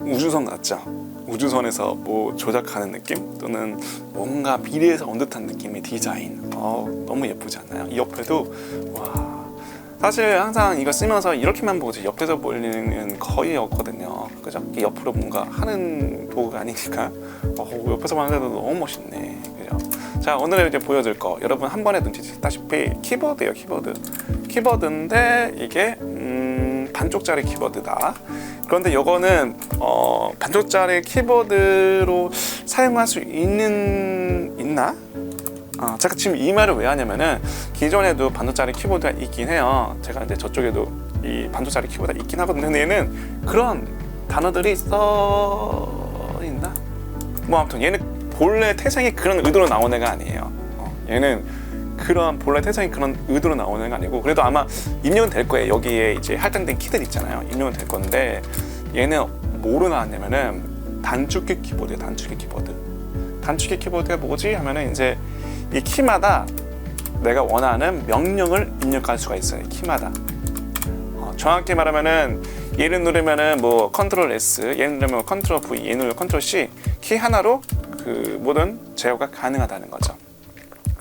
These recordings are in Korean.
우주선 같죠? 우주선에서 뭐 조작하는 느낌? 또는 뭔가 비례해서 온 듯한 느낌의 디자인. 어, 너무 예쁘지 않나요? 이 옆에도 와. 사실 항상 이거 쓰면서 이렇게만 보지 옆에서 보이는 거의 없거든요. 그죠? 옆으로 뭔가 하는 도구가 아니니까. 어, 옆에서 봤는데도 너무 멋있네. 그죠? 자 오늘 이제 보여줄 거. 여러분 한 번에 눈치챘다시피 키보드예요 키보드. 키보드인데 이게 음, 반쪽짜리 키보드다 그런데 이거는 어, 반쪽짜리 키보드로 사용할 수 있는 있나? 어, 제가 지금 이 말을 왜 하냐면은 기존에도 반도짜리 키보드가 있긴 해요. 제가 이제 저쪽에도 이 반도짜리 키보드가 있긴 하거든요. 근데 얘는 그런 단어들이 써 있나? 뭐 아무튼 얘는 본래 태생이 그런 의도로 나온 애가 아니에요. 어, 얘는 그런 본래 태생이 그런 의도로 나오는 애가 아니고 그래도 아마 입력은 될 거예요. 여기에 이제 할당된 키들 있잖아요. 입력은 될 건데 얘는 뭐로 나왔냐면은 단축키 키보드예요. 단축키 키보드. 단축키 키보드가 뭐지 하면은 이제 이 키마다 내가 원하는 명령을 입력할 수가 있어요. 이 키마다. 어, 정확히 말하면은 얘를 누르면은 뭐 컨트롤 S, 얘를 누르면 컨트롤 V, 얘를 누르면 컨트롤 C 키 하나로 그 모든 제어가 가능하다는 거죠.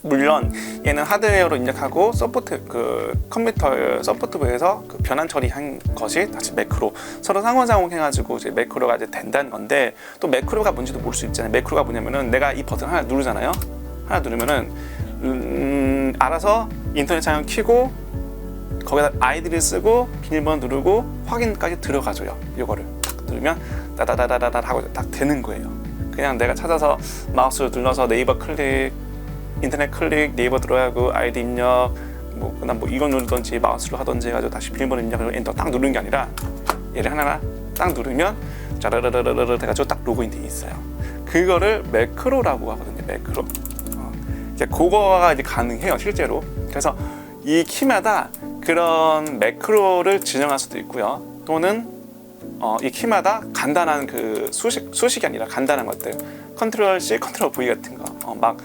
물론 얘는 하드웨어로 입력하고 서포트 그 컴퓨터 서포트부에서 그 변환 처리한 것이 다시 매크로 서로 상호작용해가지고 이제 매크로가 이제 된다는 건데 또 매크로가 뭔지도 모를 수 있잖아요. 매크로가 뭐냐면은 내가 이 버튼 하나 누르잖아요. 하나 누르면은 음, 알아서 인터넷 창을 켜고 거기다 아이디를 쓰고 비밀번호 누르고 확인까지 들어가줘요. 이거를 딱 누르면 따다다다다다 하고 딱 되는 거예요. 그냥 내가 찾아서 마우스를 눌러서 네이버 클릭 인터넷 클릭 네이버 들어가고 아이디 입력 뭐 그다음 뭐 이거 누르던지 마우스로 하던지 해가지고 다시 비밀번호 입력을 엔터 딱 누르는 게 아니라 얘를 하나하나 딱 누르면 짜라라라라라 돼가지고 딱 로그인 돼 있어요. 그거를 매크로라고 하거든요. 매크로. 어, 이제 그거가 이제 가능해요 실제로. 그래서 이 키마다 그런 매크로를 지정할 수도 있고요. 또는 어, 이 키마다 간단한 그 수식 수식이 아니라 간단한 것들 컨트롤 C, 컨트롤 V 같은 거 어, 막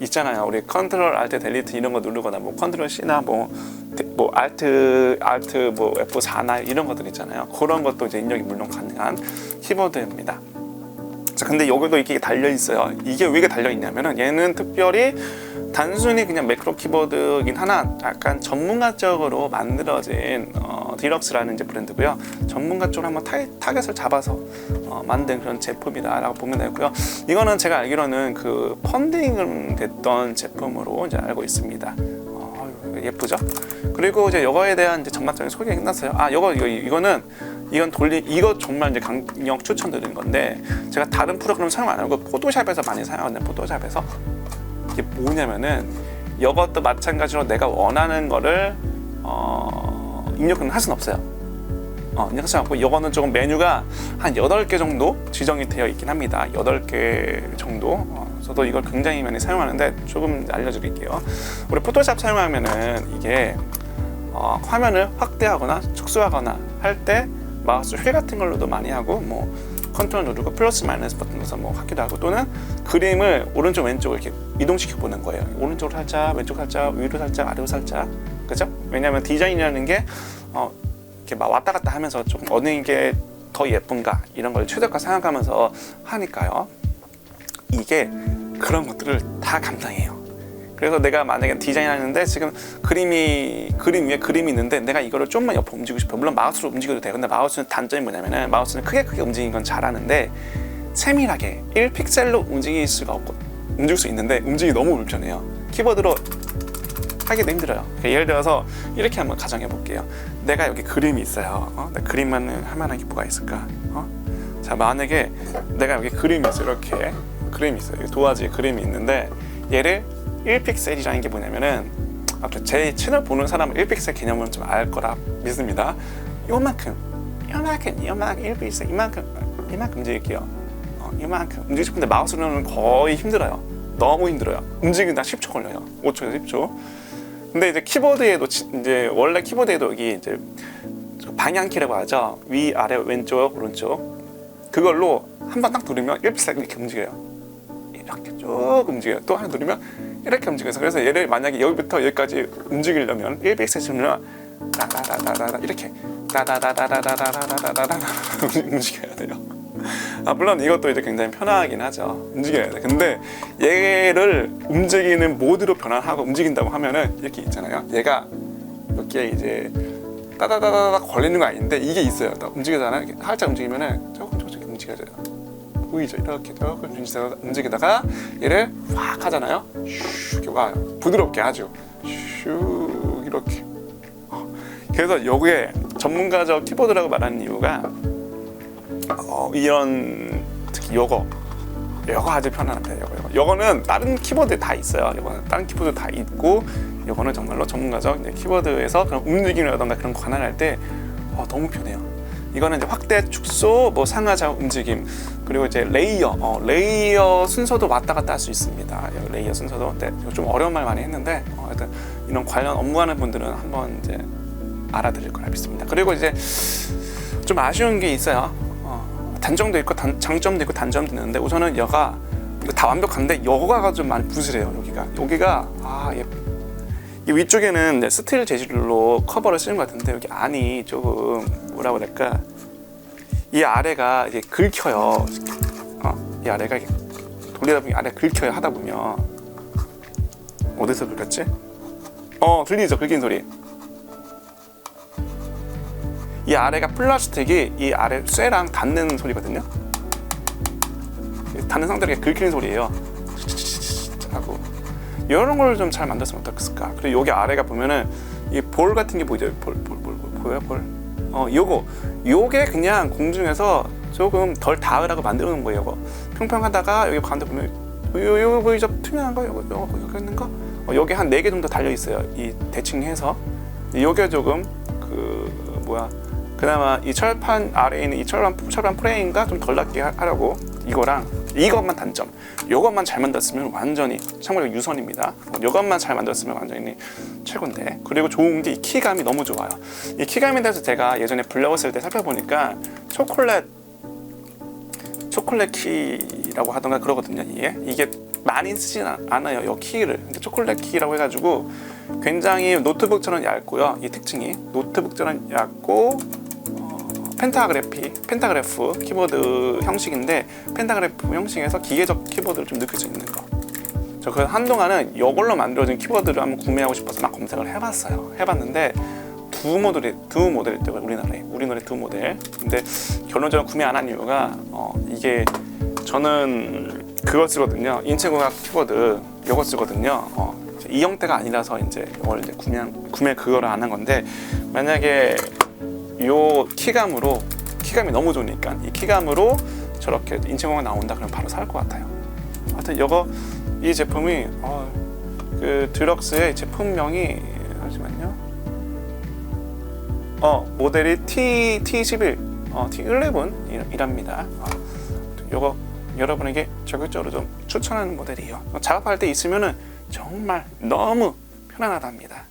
있잖아요. 우리 컨트롤 알트 델리트 이런 거 누르거나 뭐 컨트롤 C나 뭐, 데- 뭐 알트 알트 뭐 F4나 이런 것들 있잖아요. 그런 것도 이제 입력이 물론 가능한 키보드입니다. 자, 근데 여기도 이게 달려 있어요. 이게 왜 이게 달려 있냐면은 얘는 특별히 단순히 그냥 매크로 키보드긴 하나 약간 전문가적으로 만들어진 어, 디럭스라는 이제 브랜드고요. 전문가 쪽으로 한번 타겟, 타겟을 잡아서 어, 만든 그런 제품이다라고 보면 되고요. 이거는 제가 알기로는 그 펀딩을 됐던 제품으로 이제 알고 있습니다. 어, 예쁘죠? 그리고 이제 이거에 대한 이제 전반적인 소개가 끝났어요. 아, 이거 이거 이거는 이건 돌리 이거 정말 이제 강력 추천드리는 건데 제가 다른 프로그램 사용 안 하고 포토샵에서 많이 사용하는 포토샵에서 이게 뭐냐면은 이것도 마찬가지로 내가 원하는 거를 어, 입력은 할 수는 없어요. 어, 입력할 수 없고 이거는 조금 메뉴가 한 8개 정도 지정이 되어 있긴 합니다. 8개 정도. 어, 저도 이걸 굉장히 많이 사용하는데 조금 알려드릴게요. 우리 포토샵 사용하면은 이게 어, 화면을 확대하거나 축소하거나 할 때 마우스 휠 같은 걸로도 많이 하고 뭐 컨트롤 누르고 플러스 마이너스 버튼 눌러서 뭐 하기도 하고 또는 그림을 오른쪽 왼쪽으로 이렇게 이동시켜 보는 거예요. 오른쪽으로 살짝, 왼쪽 살짝, 위로 살짝, 아래로 살짝. 그죠? 왜냐하면 디자인이라는 게 어, 이렇게 막 왔다 갔다 하면서 조금 어느 게 더 예쁜가 이런 걸 최적화 생각하면서 하니까요. 이게 그런 것들을 다 감당해요. 그래서 내가 만약에 디자인하는데 지금 그림이 그림 위에 그림이 있는데 내가 이거를 좀만 옆으로 움직이고 싶어. 물론 마우스로 움직여도 돼. 근데 마우스는 단점이 뭐냐면은 마우스는 크게 크게 움직이는 건 잘하는데 세밀하게 1픽셀로 움직일 수가 없고 움직일 수 있는데 움직이기 너무 불편해요. 키보드로 하기도 힘들어요. 그러니까 예를 들어서 이렇게 한번 가정해 볼게요. 내가 여기 그림이 있어요. 어? 내 그림만은 할 만한 게 뭐가 있을까? 어? 자 만약에 내가 여기 그림이 있어 요 이렇게 그림이 있어요. 도화지에 그림이 있는데 얘를 1픽셀이라는 게 뭐냐면은 제 채널 보는 사람은 1픽셀 개념을 좀알 거라 믿습니다. 요만큼, 요만큼, 요만큼 1픽셀 이만큼, 이만큼 움직일게요. 어, 이만큼 움직이고 싶은데 마우스로는 거의 힘들어요. 너무 힘들어요. 움직이다 10초 걸려요. 5초에서 10초. 근데 이제 키보드에도 지- 이제 원래 키보드에도 여기 이제 방향키라고 하죠. 위, 아래, 왼쪽, 오른쪽. 그걸로 한 번 딱 누르면 1픽셀 이렇게 움직여요. 이렇게 쭉 움직여요. 또 하나 누르면 이렇게 움직여서 그래서 얘를 만약에 여기부터 여기까지 움직이려면 1픽셀 누르면 따다다다다다 이렇게 따다다다다다다다다다 움직여야 돼요. 아 물론 이것도 이제 굉장히 편하긴 하죠. 움직여야 돼. 근데 얘를 움직이는 모드로 변환하고 움직인다고 하면은 이렇게 있잖아요. 얘가 여기에 이제 따다다다다 걸리는 거 아닌데 이게 있어요. 딱 움직이잖아요. 이렇게 살짝 움직이면은 조금 조금씩 움직여져요. 보이죠? 이렇게 조금 움직이다가, 얘를 확 하잖아요. 슉 이렇게 와요. 부드럽게 아주 슉 이렇게. 그래서 여기에 전문가적 키보드라고 말하는 이유가 어, 이런 특히 요거 요거 아주 편안합니다. 요거, 요거. 요거는 다른 키보드에 다 있어요. 요거는 다른 키보드 다 있고 요거는 정말로 전문가적 이제 키보드에서 그런 움직임이라던가 그런 거 관할할 때 어, 너무 편해요. 이거는 이제 확대, 축소, 뭐 상하 좌우 움직임 그리고 이제 레이어, 어, 레이어 순서도 왔다 갔다 할 수 있습니다. 이 레이어 순서도 근데 좀 어려운 말 많이 했는데 어, 하여튼 이런 관련 업무하는 분들은 한번 이제 알아들을 거라 믿습니다. 그리고 이제 좀 아쉬운 게 있어요. 어, 단점도 있고 단, 장점도 있고 단점도 있는데 우선은 여가 다 완벽한데 여가가 좀 많이 부실해요. 여기가 여기가 아 예. 이 위쪽에는 이제 스틸 재질로 커버를 쓰는 것 같은데 여기 안이 조금 뭐라 그럴까 이 아래가 이게 긁혀요. 어, 이 아래가 돌리다 보면 아래 긁혀요 하다 보면 어디서 긁혔지? 어 들리죠 긁힌 소리. 이 아래가 플라스틱이 이 아래 쇠랑 닿는 소리거든요. 닿는 상태로 긁히는 소리예요. 하고 이런 걸 좀 잘 만들었으면 어떻을까? 그리고 여기 아래가 보면은 이 볼 같은 게 보이죠? 볼, 볼, 볼, 볼 보여요? 볼. 어, 요거, 요게 그냥 공중에서 조금 덜 닿으라고 만들어 거예요. 이거. 평평하다가 여기 가운데 보면 요, 요 보이죠? 투명한 거, 요거, 요거 여기 있는 거. 어, 여기 한 네 개 정도 달려 있어요. 이 대칭해서 요게 조금 그 뭐야? 그나마 이 철판 아래에 있는 이 철판 철판 프레임과 좀덜 하- 하려고 이거랑 이것만 단점. 요것만 잘 만들었으면 완전히 참고로 유선입니다. 어, 요것만 잘 만들었으면 완전히 최고인데. 그리고 좋은 게 이 키감이 너무 좋아요. 이 키감에 대해서 제가 예전에 블로그 쓸 때 살펴보니까 초콜릿 초콜릿 키라고 하던가 그러거든요. 이게 이게 많이 쓰진 않- 않아요. 이 키를. 근데 초콜릿 키라고 해가지고 굉장히 노트북처럼 얇고요. 이 특징이 노트북처럼 얇고 어, 펜타그래피, 펜타그래프 키보드 형식인데 펜타그래프 형식에서 기계적 키보드를 좀 느낄 수 있는 거. 저 그 한동안은 이걸로 만들어진 키보드를 한번 구매하고 싶어서 막 검색을 해봤어요. 해봤는데 두 모델이 두 모델이 있더라고요. 우리나라에 우리나라에 두 모델. 근데 결론적으로 구매 안 한 이유가 어, 이게 저는 그거 쓰거든요. 인체공학 키보드 이거 쓰거든요. 어, 이 형태가 아니라서 이제 이걸 이제 구매 구매 그거를 안 한 건데 만약에 요 키감으로 키감이 너무 좋으니까 이 키감으로 저렇게 인체공학 나온다 그러면 바로 살 것 같아요. 하여튼 이거 이 제품이 어, 그 드럭스의 제품명이 잠시만요. 어 모델이 T T11 어, T11 이랍니다. 어, 요거 여러분에게 적극적으로 좀 추천하는 모델이에요. 작업할 때 있으면은 정말 너무 편안하답니다.